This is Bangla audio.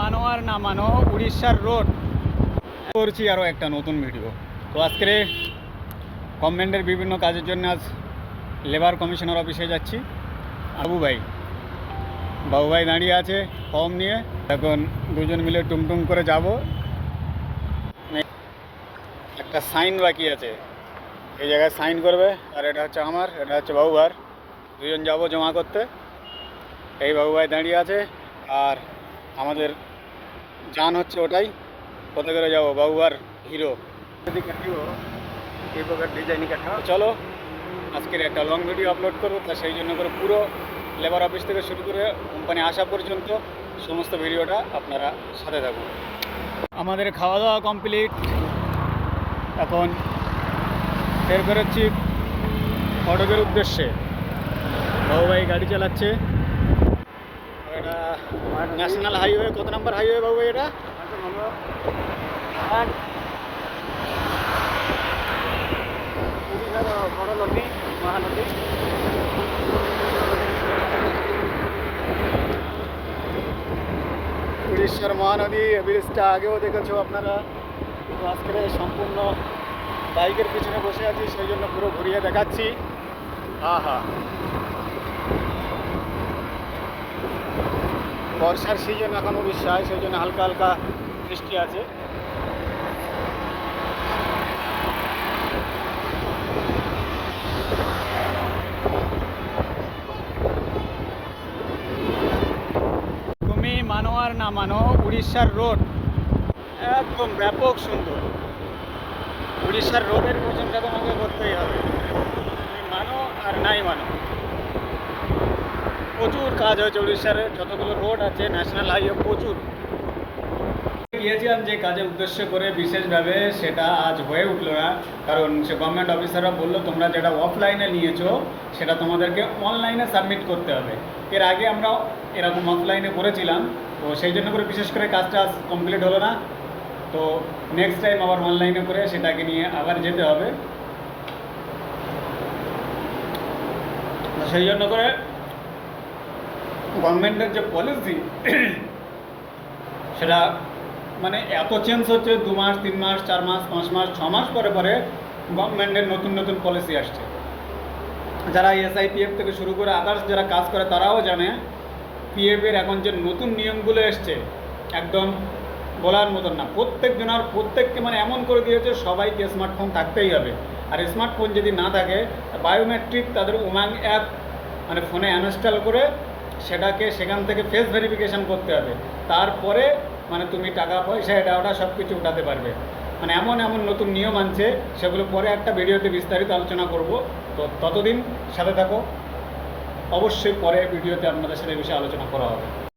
মানো আর না মানো, উড়িষ্যার রোড। করছি আরও একটা নতুন ভিডিও তো আজকে গভর্নমেন্টের বিভিন্ন কাজের জন্য আজ লেবার কমিশনার অফিসে যাচ্ছি। বাবু ভাই বাবু ভাই দাঁড়িয়ে আছে ফর্ম নিয়ে। এখন দুজন মিলে টুমটুম করে যাব। একটা সাইন বাকি আছে। এই জায়গায় সাইন করবে। আর এটা হচ্ছে আমার, এটা হচ্ছে বাবুবার দুজন যাব জমা করতে। এই বাবু ভাই দাঁড়িয়ে আছে। আর আমাদের যান হচ্ছে ওটাই। কোথায় করে যাব? বাবুবার হিরো চলো, আজকের একটা লং ভিডিও আপলোড করব। তা সেই জন্য করে পুরো লেবার অফিস থেকে শুরু করে কোম্পানি আসা পর্যন্ত সমস্ত ভিডিওটা আপনারা সাথে থাকুন। আমাদের খাওয়া দাওয়া কমপ্লিট এখন বের বেরোচ্ছি ফটকের উদ্দেশ্যে। বাবু ভাই গাড়ি চালাচ্ছে। ন্যাশনাল হাইওয়ে কত নম্বর হাইওয়ে বাবু এটা? বড় নদী মহানদী। উড়িষ্যার মহানদী ব্রিজটা আগেও দেখেছ আপনারা? আজকে সম্পূর্ণ বাইকের পিছনে বসে আছি সেই জন্য পুরো ঘুরিয়ে দেখাচ্ছি। আহা বর্ষার সিজন এখন উড়িষ্যায় সেই জন্য হালকা হালকা বৃষ্টি আছে। তুমি মানো আর না মানো, উড়িষ্যার রোড একদম ব্যাপক সুন্দর। উড়িষ্যার রোডের প্রশংসা তোমাকে করতেই হবে। তুমি মানো আর নাই মানো। প্রচুর কাজ হয়েছে উড়িষ্যার। যতগুলো রোড আছে ন্যাশনাল হাইওয়ে প্রচুর। গিয়েছিলাম যে কাজের উদ্দেশ্য করে বিশেষভাবে সেটা আজ হয়ে উঠল না। কারণ সে গভর্নমেন্ট অফিসাররা বলল, তোমরা যেটা অফলাইনে নিয়েছো, সেটা তোমাদেরকে অনলাইনে সাবমিট করতে হবে। এর আগে আমরা এরকম অফলাইনে করেছিলাম। তো সেই জন্য করে বিশেষ করে কাজটা আজ কমপ্লিট হলো না। তো নেক্সট টাইম আবার অনলাইনে করে সেটাকে নিয়ে আবার যেতে হবে। সেই জন্য করে গভর্নমেন্টের যে পলিসি সেটা মানে এত চেঞ্জ হচ্ছে, দু মাস, তিন মাস, চার মাস, পাঁচ মাস, ছ মাস পরে পরে গভর্নমেন্টের নতুন নতুন পলিসি আসছে। যারা এসআইপিএফ থেকে শুরু করে আদার্স যারা কাজ করে, তারাও জানে পিএফের এখন যে নতুন নিয়মগুলো এসছে, একদম বলার মতন না। প্রত্যেক জনের প্রত্যেককে মানে এমন করে দিয়েছে, সবাইকে স্মার্টফোন থাকতেই হবে। আর স্মার্টফোন যদি না থাকে বায়োমেট্রিক তাদের উমাং অ্যাপ মানে ফোনে ইনস্টল করে সেটাকে সেখান থেকে ফেস ভেরিফিকেশান করতে হবে। তারপরে মানে তুমি টাকা পয়সা, এটা ওটা সব কিছু উঠাতে পারবে। মানে এমন এমন নতুন নিয়ম আনছে, সেগুলো পরে একটা ভিডিওতে বিস্তারিত আলোচনা করব। তো ততদিন সাথে থাকো। অবশ্যই পরে ভিডিওতে আপনাদের সাথে বিষয়ে আলোচনা করা হবে।